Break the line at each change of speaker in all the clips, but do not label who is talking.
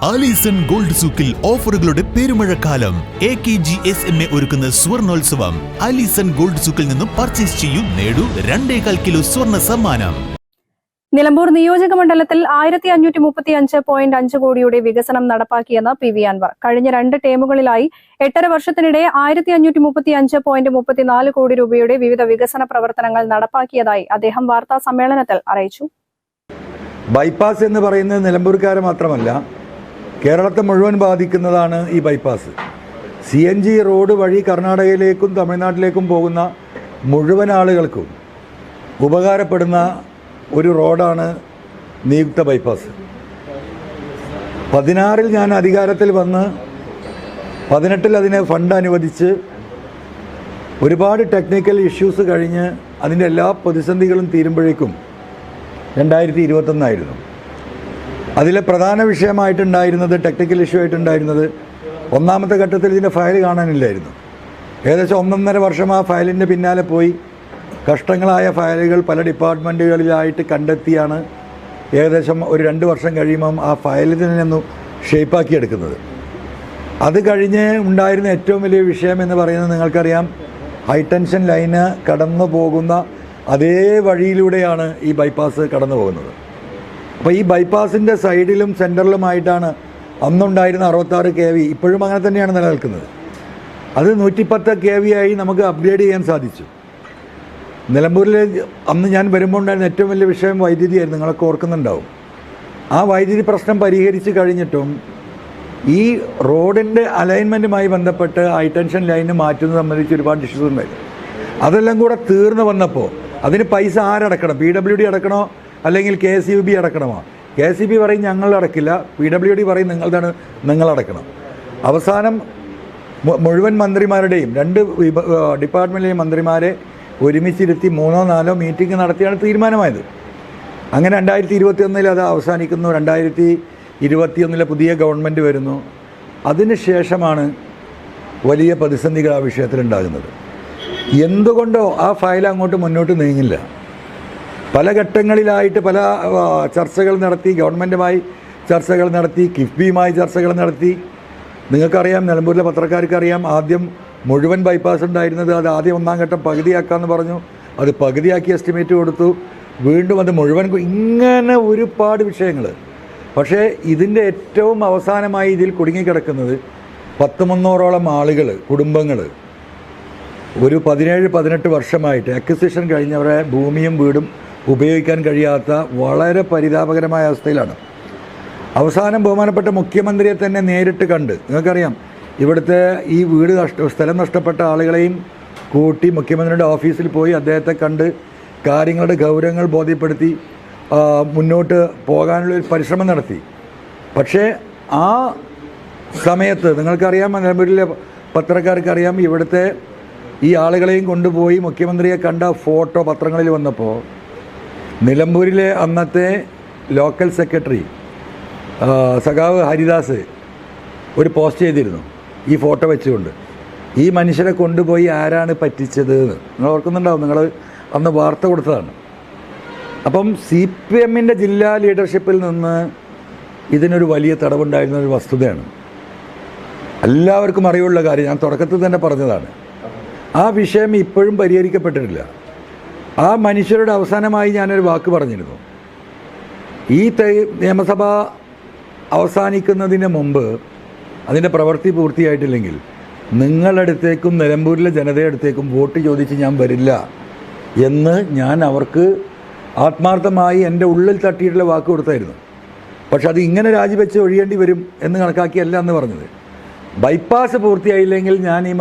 Alison gold സൂക്കിൽ ഓഫറുകളുടെ പെരുമഴക്കാലം. A K G S M A ഒരുക്കുന്ന സ്വർണോത്സവം. ആലീസൺ ഗോൾഡ് സൂക്കിൽ നിന്നും പർച്ചേസ് ചെയ്യൂ നേടൂ രണ്ടേകാൽ കിലോ സ്വർണ സമ്മാനം.
നിലമ്പൂർ നിയോജക മണ്ഡലത്തിൽ ആയിരത്തി അഞ്ഞൂറ്റി മുപ്പത്തി അഞ്ച് പോയിന്റ് അഞ്ച് കോടിയുടെ വികസനം നടപ്പാക്കിയെന്ന് പി വി അൻവർ. കഴിഞ്ഞ രണ്ട് ടേമുകളിലായി എട്ടര വർഷത്തിനിടെ ആയിരത്തി അഞ്ഞൂറ്റി മുപ്പത്തി അഞ്ച് പോയിന്റ് മുപ്പത്തിനാല് കോടി രൂപയുടെ വിവിധ വികസന പ്രവർത്തനങ്ങൾ നടപ്പാക്കിയതായി അദ്ദേഹം വാർത്താ സമ്മേളനത്തിൽ അറിയിച്ചു.
ബൈപ്പാസ് എന്ന് പറയുന്നത് നിലമ്പൂർക്കാരെ മാത്രമല്ല കേരളത്തെ മുഴുവൻ ബാധിക്കുന്നതാണ് ഈ bypass C N G road വഴി കർണാടകയിലേക്കും തമിഴ്നാട്ടിലേക്കും പോകുന്ന മുഴുവൻ ആളുകൾക്കും ഉപകാരപ്പെടുന്ന ഒരു റോഡാണ് നിയുക്ത ബൈപ്പാസ് പതിനാറിൽ ഞാൻ അധികാരത്തിൽ വന്ന് പതിനെട്ടിൽ അതിനെ ഫണ്ട് അനുവദിച്ച് ഒരുപാട് ടെക്നിക്കൽ ഇഷ്യൂസ് കഴിഞ്ഞ് അതിന്റെ എല്ലാ പ്രതിസന്ധികളും തീരുമ്പോഴേക്കും രണ്ടായിരത്തി ഇരുപത്തൊന്നായിരുന്നു. അതിലെ പ്രധാന വിഷയമായിട്ടുണ്ടായിരുന്നത് ടെക്നിക്കൽ ഇഷ്യൂ ആയിട്ടുണ്ടായിരുന്നത് ഒന്നാമത്തെ ഘട്ടത്തിൽ ഇതിന്റെ ഫയൽ കാണാനില്ലായിരുന്നു. ഏകദേശം ഒന്നൊന്നര വർഷം ആ ഫയലിന്റെ പിന്നാലെ പോയി. കഷ്ടങ്ങളായ ഫയലുകൾ പല ഡിപ്പാർട്ട്മെന്റുകളിലായിട്ട് കണ്ടെത്തിയാണ് ഏകദേശം ഒരു രണ്ട് വർഷം കഴിയുമ്പം ആ ഫയലിൽ തന്നെ ഷേപ്പാക്കിയെടുക്കുന്നത് അത് കഴിഞ്ഞ് ഉണ്ടായിരുന്ന ഏറ്റവും വലിയ വിഷയം എന്ന് പറയുന്നത് നിങ്ങൾക്കറിയാം ഹൈടെൻഷൻ ലൈന് കടന്നു പോകുന്ന അതേ വഴിയിലൂടെയാണ് ഈ ബൈപ്പാസ് കടന്നു പോകുന്നത് അപ്പോൾ ഈ ബൈപ്പാസിന്റെ സൈഡിലും സെന്ററിലുമായിട്ടാണ് അന്നുണ്ടായിരുന്ന അറുപത്താറ് കെ വി. ഇപ്പോഴും അങ്ങനെ തന്നെയാണ് നിലനിൽക്കുന്നത്. അത് നൂറ്റിപ്പത്ത് കെ വി ആയി നമുക്ക് അപ്ഗ്രേഡ് ചെയ്യാൻ സാധിച്ചു. നിലമ്പൂരിൽ അന്ന് ഞാൻ വരുമ്പോൾ ഉണ്ടായിരുന്ന ഏറ്റവും വലിയ വിഷയം വൈദ്യുതിയായിരുന്നു നിങ്ങളൊക്കെ ഓർക്കുന്നുണ്ടാവും. ആ വൈദ്യുതി പ്രശ്നം പരിഹരിച്ച് കഴിഞ്ഞിട്ടും ഈ റോഡിന്റെ അലൈൻമെന്റുമായി ബന്ധപ്പെട്ട് ഹൈടെൻഷൻ ലൈന് മാറ്റുന്നത് സംബന്ധിച്ച് ഒരുപാട് ഇഷ്യൂസ് ഉണ്ടായിരുന്നു. അതെല്ലാം കൂടെ തീർന്നു വന്നപ്പോൾ അതിന് പൈസ ആരടക്കണം? പി ഡബ്ല്യു ഡി അടക്കണോ? അല്ലെങ്കിൽ കെ എസ് യു ബി അടക്കണമോ? കെ ഇ ബി പറയും ഞങ്ങൾ അടക്കില്ല പി ഡബ്ല്യു ഡി പറയും നിങ്ങളുടെയാണ് നിങ്ങൾ അടക്കണം. അവസാനം മുഴുവൻ മന്ത്രിമാരുടെയും രണ്ട് ഡിപ്പാർട്ട്മെന്റിലെയും മന്ത്രിമാരെ ഒരുമിച്ചിരുത്തി മൂന്നോ നാലോ മീറ്റിംഗ് നടത്തിയാണ് തീരുമാനമായത്. അങ്ങനെ രണ്ടായിരത്തി ഇരുപത്തി ഒന്നിൽ അത് അവസാനിക്കുന്നു രണ്ടായിരത്തി ഇരുപത്തിയൊന്നിലെ പുതിയ ഗവൺമെന്റ് വരുന്നു. അതിനുശേഷമാണ് വലിയ പ്രതിസന്ധികൾ ആ വിഷയത്തിലുണ്ടാകുന്നത്. എന്തുകൊണ്ടോ ആ ഫയൽ അങ്ങോട്ട് മുന്നോട്ട് നീങ്ങില്ല. പല ഘട്ടങ്ങളിലായിട്ട് പല ചർച്ചകൾ നടത്തി ഗവൺമെന്റുമായി ചർച്ചകൾ നടത്തി കിഫ്ബിയുമായി ചർച്ചകൾ നടത്തി. നിങ്ങൾക്കറിയാം നിലമ്പൂരിലെ പത്രക്കാർക്കറിയാം ആദ്യം മുഴുവൻ ബൈപ്പാസ് ഉണ്ടായിരുന്നത് അത് ആദ്യം ഒന്നാം ഘട്ടം പകുതിയാക്കാമെന്ന് പറഞ്ഞു. അത് പകുതിയാക്കി എസ്റ്റിമേറ്റ് കൊടുത്തു. വീണ്ടും അത് മുഴുവൻ ഇങ്ങനെ ഒരുപാട് വിഷയങ്ങൾ പക്ഷേ ഇതിന്റെ ഏറ്റവും അവസാനമായി ഇതിൽ കുടുങ്ങിക്കിടക്കുന്നത് പത്ത് മുന്നൂറോളം ആളുകൾ കുടുംബങ്ങൾ ഒരു പതിനേഴ് പതിനെട്ട് വർഷമായിട്ട് അക്വിസിഷൻ കഴിഞ്ഞവരെ ഭൂമിയും വീടും ഉപയോഗിക്കാൻ കഴിയാത്ത വളരെ പരിതാപകരമായ അവസ്ഥയിലാണ്. അവസാനം ബഹുമാനപ്പെട്ട മുഖ്യമന്ത്രിയെ തന്നെ നേരിട്ട് കണ്ട് നിങ്ങൾക്കറിയാം ഇവിടുത്തെ ഈ വീട് നഷ്ട സ്ഥലം നഷ്ടപ്പെട്ട ആളുകളെയും കൂട്ടി മുഖ്യമന്ത്രിയുടെ ഓഫീസിൽ പോയി അദ്ദേഹത്തെ കണ്ട് കാര്യങ്ങളുടെ ഗൗരവങ്ങൾ ബോധ്യപ്പെടുത്തി മുന്നോട്ട് പോകാനുള്ള ഒരു പരിശ്രമം നടത്തി. പക്ഷേ ആ സമയത്ത് നിങ്ങൾക്കറിയാം നിലമ്പൂരിലെ പത്രക്കാർക്കറിയാം ഇവിടുത്തെ ഈ ആളുകളെയും കൊണ്ടുപോയി മുഖ്യമന്ത്രിയെ കണ്ട ഫോട്ടോ പത്രങ്ങളിൽ വന്നപ്പോൾ നിലമ്പൂരിലെ അന്നത്തെ ലോക്കൽ സെക്രട്ടറി സഖാവ് ഹരിദാസ് ഒരു പോസ്റ്റ് ചെയ്തിരുന്നു. ഈ ഫോട്ടോ വെച്ചുകൊണ്ട്. ഈ മനുഷ്യരെ കൊണ്ടുപോയി ആരാണ് പറ്റിച്ചത് നിങ്ങൾ ഓർക്കുന്നുണ്ടാവും നിങ്ങൾ അന്ന് വാർത്ത കൊടുത്തതാണ്. അപ്പം സി പി എമ്മിന്റെ ജില്ലാ ലീഡർഷിപ്പിൽ നിന്ന് ഇതിനൊരു വലിയ തടവുണ്ടായിരുന്ന ഒരു വസ്തുതയാണ്. എല്ലാവർക്കും അറിവുള്ള കാര്യം ഞാൻ തുടക്കത്തിൽ തന്നെ പറഞ്ഞതാണ്. ആ വിഷയം ഇപ്പോഴും പരിഹരിക്കപ്പെട്ടിട്ടില്ല. ആ മനുഷ്യരുടെ അവസാനമായി ഞാനൊരു വാക്ക് പറഞ്ഞിരുന്നു. ഈ നിയമസഭ അവസാനിക്കുന്നതിന് മുമ്പ് അതിന്റെ പ്രവൃത്തി പൂർത്തിയായിട്ടില്ലെങ്കിൽ നിങ്ങളടുത്തേക്കും നിലമ്പൂരിലെ ജനതയുടെ അടുത്തേക്കും വോട്ട് ചോദിച്ച് ഞാൻ വരില്ല എന്ന് ഞാൻ അവർക്ക് ആത്മാർത്ഥമായി എന്റെ ഉള്ളിൽ തട്ടിയിട്ടുള്ള വാക്ക് കൊടുത്തായിരുന്നു. പക്ഷെ അത് ഇങ്ങനെ രാജിവെച്ച് ഒഴിയേണ്ടി വരും എന്ന് കണക്കാക്കിയല്ല എന്ന് പറഞ്ഞത്. ബൈപ്പാസ് പൂർത്തിയായില്ലെങ്കിൽ ഞാൻ ഈ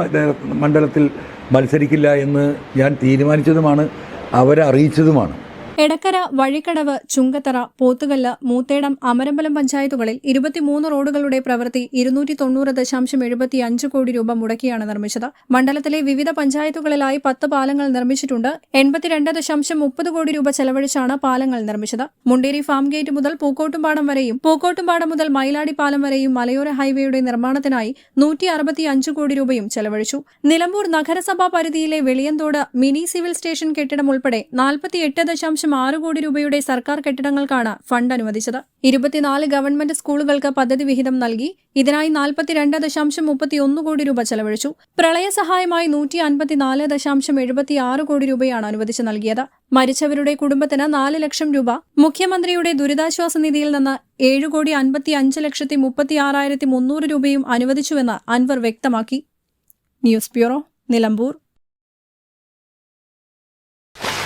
മണ്ഡലത്തിൽ മത്സരിക്കില്ല എന്ന് ഞാൻ തീരുമാനിച്ചതുമാണ്. അവരെ അറിയിച്ചതുമാണ്
എടക്കര വഴിക്കടവ് ചുങ്കത്തറ പോത്തുകല്ല് മൂത്തേടം അമരമ്പലം പഞ്ചായത്തുകളിൽ ഇരുപത്തിമൂന്ന് റോഡുകളുടെ പ്രവൃത്തി ഇരുന്നൂറ്റി തൊണ്ണൂറ് ദശാംശം എഴുപത്തി അഞ്ച് കോടി രൂപ മുടക്കിയാണ് നിർമ്മിച്ചത്. മണ്ഡലത്തിലെ വിവിധ പഞ്ചായത്തുകളിലായി പത്ത് പാലങ്ങൾ നിർമ്മിച്ചിട്ടുണ്ട്. എൺപത്തിരണ്ട് ദശാംശം മുപ്പത് കോടി രൂപ ചെലവഴിച്ചാണ് പാലങ്ങൾ നിർമ്മിച്ചത്. മുണ്ടേരി ഫാം ഗേറ്റ് മുതൽ പൂക്കോട്ടുംപാടം വരെയും പൂക്കോട്ടുംപാടം മുതൽ മയിലാടി പാലം വരെയും മലയോര ഹൈവേയുടെ നിർമ്മാണത്തിനായി നൂറ്റി അറുപത്തി അഞ്ച് കോടി രൂപയും ചെലവഴിച്ചു. നിലമ്പൂർ നഗരസഭാ പരിധിയിലെ വെളിയന്തോട് മിനി സിവിൽ സ്റ്റേഷൻ കെട്ടിടം ഉൾപ്പെടെ നാൽപ്പത്തിയെട്ട് ദശാംശം ദശാംശം ആറ് കോടി രൂപയുടെ സർക്കാർ കെട്ടിടങ്ങൾക്കാണ് ഫണ്ട് അനുവദിച്ചത്. ഇരുപത്തിനാല് ഗവൺമെന്റ് സ്കൂളുകൾക്ക് പദ്ധതി വിഹിതം നൽകി ഇതിനായി നാൽപ്പത്തിരണ്ട് ദശാംശം മുപ്പത്തിയൊന്ന് കോടി രൂപ ചെലവഴിച്ചു. പ്രളയ സഹായമായി നൂറ്റി അൻപത്തിനാല് ദശാംശം എഴുപത്തി ആറ് കോടി രൂപയാണ് അനുവദിച്ചു നൽകിയത്. മരിച്ചവരുടെ കുടുംബത്തിന് നാല് ലക്ഷം രൂപ മുഖ്യമന്ത്രിയുടെ ദുരിതാശ്വാസ നിധിയിൽ നിന്ന് ഏഴ് കോടി അൻപത്തി അഞ്ച് ലക്ഷത്തി മുപ്പത്തി ആറായിരത്തി മുന്നൂറ് രൂപയും അനുവദിച്ചുവെന്ന് അൻവർ വ്യക്തമാക്കി. News bureau Nilambur.